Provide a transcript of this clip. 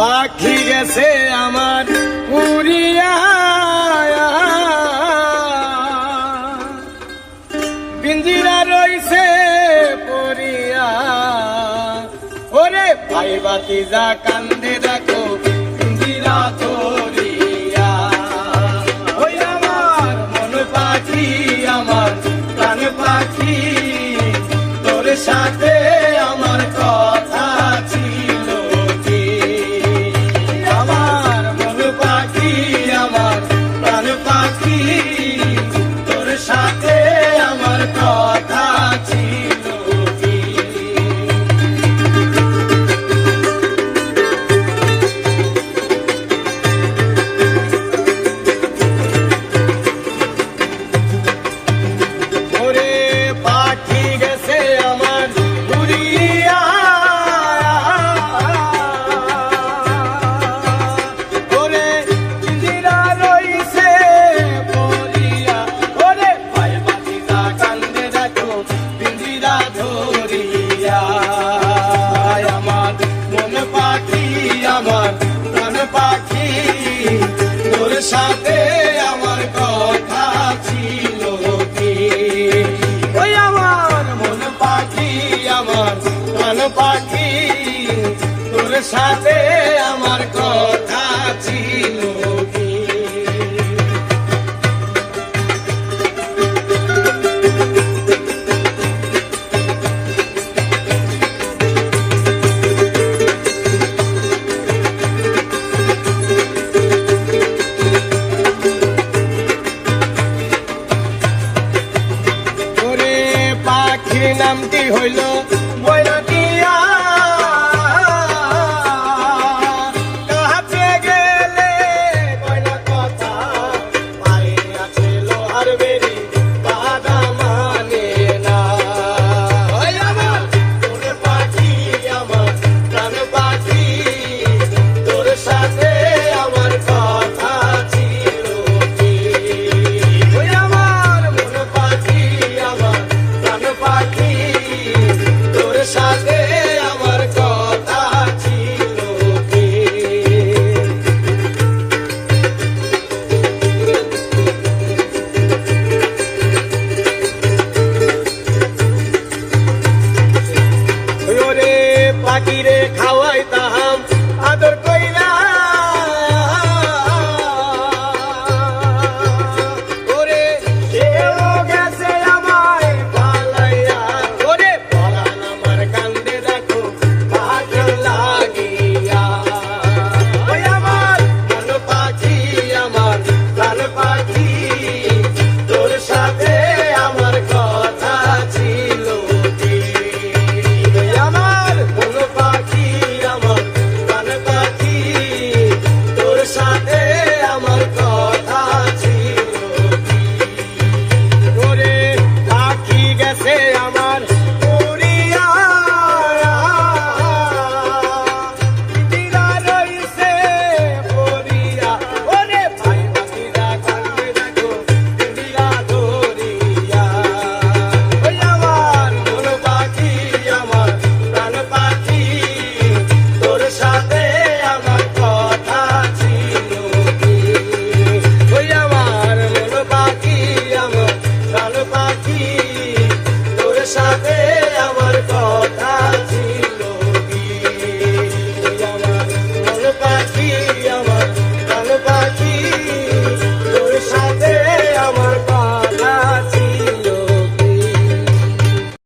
পাখি গেছে আমার উড়িয়া। পিঞ্জিরা রইছে পরিয়া ওরে ভাই বাতি যা কান্দে দেখো পিঞ্জিরা ধরিয়া ওই আমার মন পাখি, আমার প্রাণ পাখি, তোর সাথে সাথে আমার কথা ছিল কি? ওই আমার মন পাখি, আমার প্রাণ পাখি, তোর সাথে আমার কথা নামটি হইল? বৈরতিয়া কাছে গেলে কথা আছে লোহার বেরি